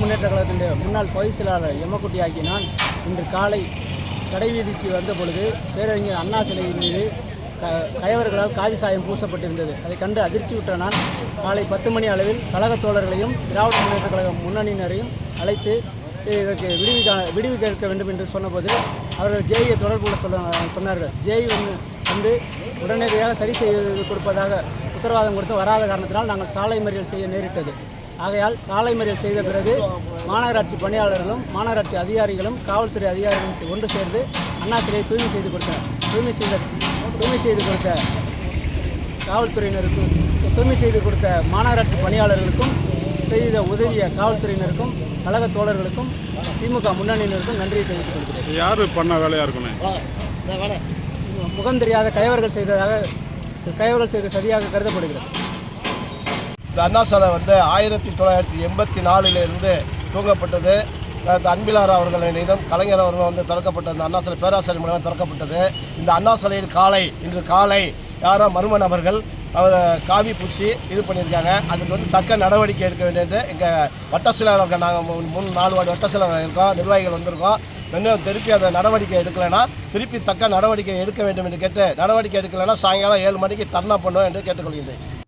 முன்னேற்ற கழகத்தினுடைய முன்னாள் பொதுச் செயலாளர் எம்மக்குட்டி ஆகிய நான் இன்று காலை கடைவீதிக்கு வந்த பொழுது பேரறிஞர் அண்ணா சிலையின் மீது க கயவர்களால் காவி சாயம் பூசப்பட்டிருந்தது. அதை கண்டு அதிர்ச்சி விட்ட நான் காலை பத்து மணி அளவில் கழக தோழர்களையும் திராவிட முன்னேற்ற கழகம் முன்னணியினரையும் அழைத்து இதற்கு விடுவி விடுவி கேட்க வேண்டும் என்று சொன்னபோது அவர்கள் ஜேயை தொடர்பு சொல்ல சொன்னார்கள். ஜேய் வந்து வந்து உடனடியாக சரி செய்து கொடுப்பதாக உத்தரவாதம் கொடுத்து வராத காரணத்தினால் நாங்கள் சாலை மறியல் செய்ய நேரிட்டது. ஆகையால் சாலை மறியல் செய்த பிறகு மாநகராட்சி பணியாளர்களும் மாநகராட்சி அதிகாரிகளும் காவல்துறை அதிகாரிகளும் ஒன்று சேர்ந்து அண்ணா சிலையை தூய்மை செய்து கொடுத்தனர் தூய்மை செய்த தூய்மை செய்து கொடுத்த காவல்துறையினருக்கும் தூய்மை செய்து கொடுத்த மாநகராட்சி பணியாளர்களுக்கும் செய்த உதவிய காவல்துறையினருக்கும் கழக தோழர்களுக்கும் திமுக முன்னணியினருக்கும் நன்றியை தெரிவித்துக் கொள்கிறேன். யார் பண்ண வேலையாக இருக்குண்ணே முகம் தெரியாத கயவர்கள் செய்ததாக கயவர்கள் செய்த சதியாக கருதப்படுகிறது. இந்த அண்ணாசாலை வந்து ஆயிரத்தி தொள்ளாயிரத்தி எண்பத்தி நாலிலிருந்து தூங்கப்பட்டது அன்பிலார் அவர்களின் நிதம் கலைஞர் அவர்கள் வந்து திறக்கப்பட்டது. இந்த அண்ணாசாலை பேராசிரியர் மூலமாக திறக்கப்பட்டது. இந்த அண்ணாசாலையில் காலை இன்று காலை யாரோ மர்ம நபர்கள் அவரை காவி பூச்சி இது பண்ணியிருக்காங்க. அதுக்கு வந்து தக்க நடவடிக்கை எடுக்க வேண்டியது எங்கள் வட்ட செயலாளர்கள் நாங்கள் மூணு நாலு வார்டு வட்ட செயலாளர்கள் இருக்கோம் நிர்வாகிகள் வந்திருக்கோம். இன்னும் திருப்பி அந்த நடவடிக்கை எடுக்கலைன்னா திருப்பி தக்க நடவடிக்கை எடுக்க வேண்டும் என்று கேட்டு நடவடிக்கை எடுக்கலைன்னா சாயங்காலம் ஏழு மணிக்கு தர்ணா பண்ணுவோம் என்று கேட்டுக்கொள்கிறேன்